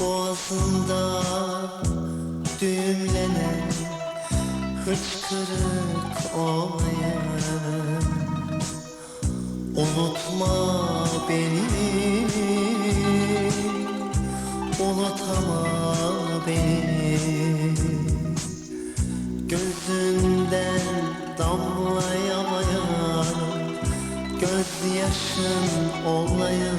Boğazında düğümlenen Hıçkırık olayım Unutma beni Unutama beni. Gözünden damlayamayan Gözyaşın olayım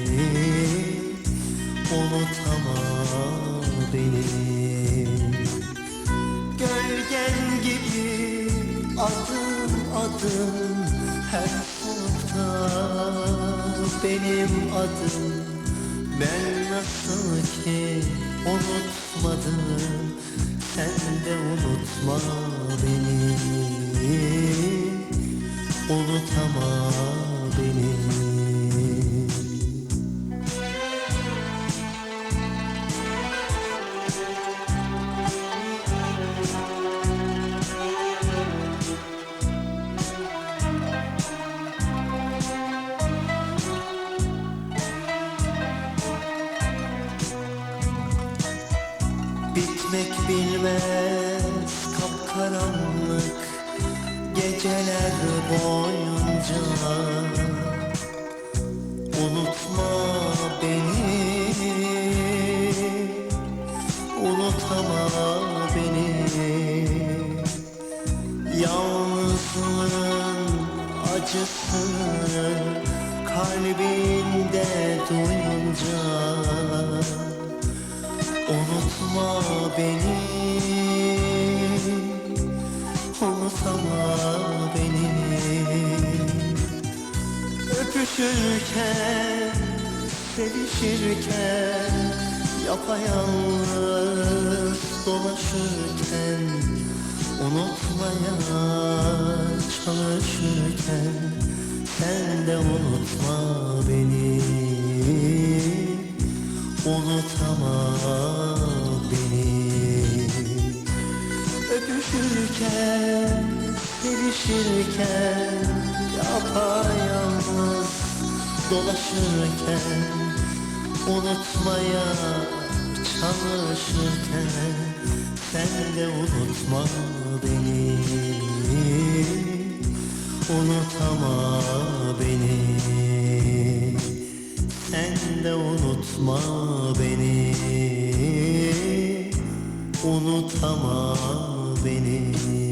Unutama beni. Gölgen gibi adım adım her solukta benim adım Ben nasıl ki unutmadım sen de unutma beni. Unutama beni Bitmek bilmez kapkaranlık Geceler boyunca. Unutma beni Unutama beni. Yalnızlığın acısını Kalbinde duyunca Unutma beni. Unutama beni. Öpüşürken Sevişirken Yapayalnız dolaşırken Unutmaya çalışırken Sen de unutma beni Unutama beni. Öpüşürken, sevişirken Yapayalnız dolaşırken Unutmaya çalışırken Sen de unutma beni. Unutama beni. Sen de unutma beni. Unutama beni